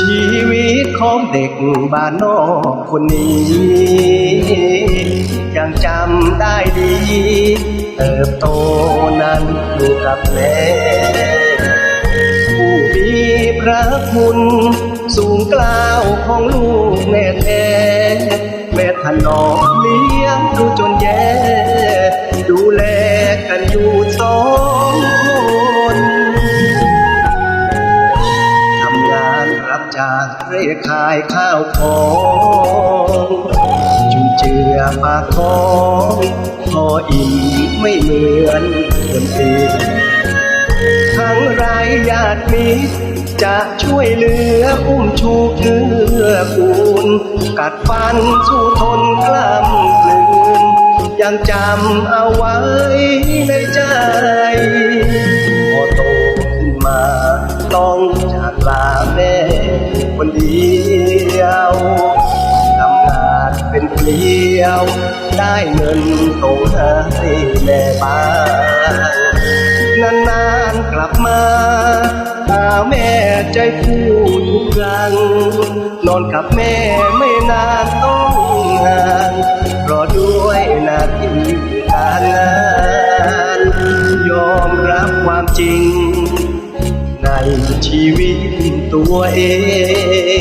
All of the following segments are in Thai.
ชีวิตของเด็กบ้านนอกคนนี้ ยังจำได้ดี เติบโตนั้นอยู่กับแม่ผู้มีพระคุณสูงกล้าวของลูกแม่แท้แม่ถนอมเลี้ยงดูจนแย่ ดูแลกันอยู่สอง จางเร่ขายข้าวของจุนเจือปากท้องพออิ่มไม่เหมือนคนอื่นทั้งรายญาติมิตรจะช่วยเหลืออุ้มชูเกื้อกูล กัดฟันสู้ทนกล้ำกลืนยังจำเอาไว้ใน เป็นเกลียว ได้เงินส่งให้แม่บ้านนานๆกลับมาหาแม่ใจพูดทุกครั้ง นอนกับแม่ไม่นานต้องห่างเพราะด้วยหน้าที่การงานยอมรับความจริง ในชีวิตตัวเอ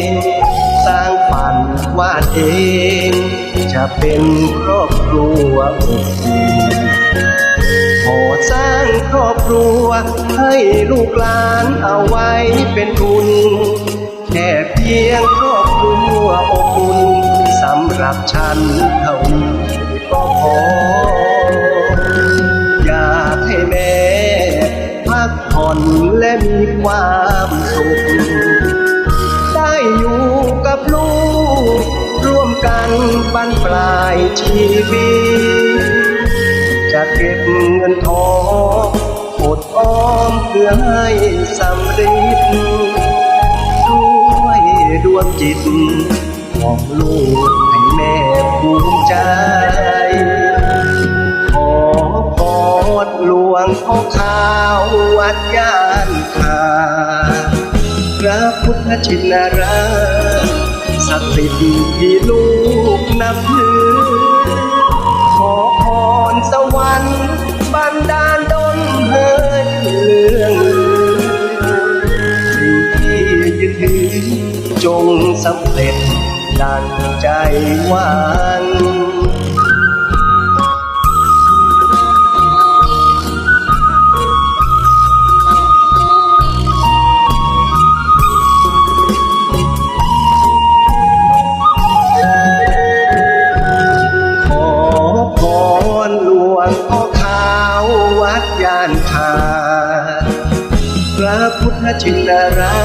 ง สร้างฝันวาดเอง จะเป็นครอบครัวอบอุ่นขอสร้างครอบครัว ให้ลูกหลานเอาไว้เป็นทุน แค่เพียงครอบครัวอบอุ่นสำหรับฉัน กันบันปลายชีวิตจะเก็บเงินทองอดออมเพื่อให้สำเร็จด้วยดวงจิตของลูกให้แม่ภูมิใจ ขอพรหลวงพ่อขาววัดย่านคาพระพุทธชินราชศักดิ์สิทธิ์ที่ลูก นับถือ ขอพรสวรรค์บันดาลดลให้เรื่องสิ่งที่ยึดถือจงสำเร็จดังใจหวัง ยานคาพระพุทธชินรา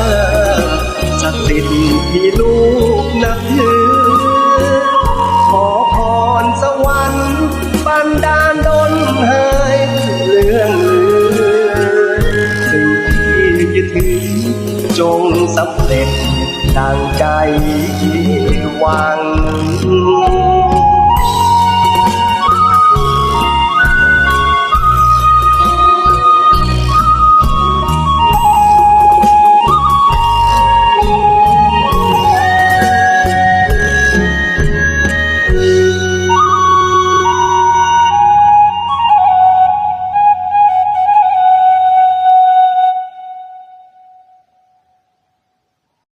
ชศักดิ์สิทธิ์ที่ลูกนับถือ ขอพรสวรรค์บันดาลดลให้เรื่องลือสิ่งที่ยึดถือจงสำเร็จดังใจหวัง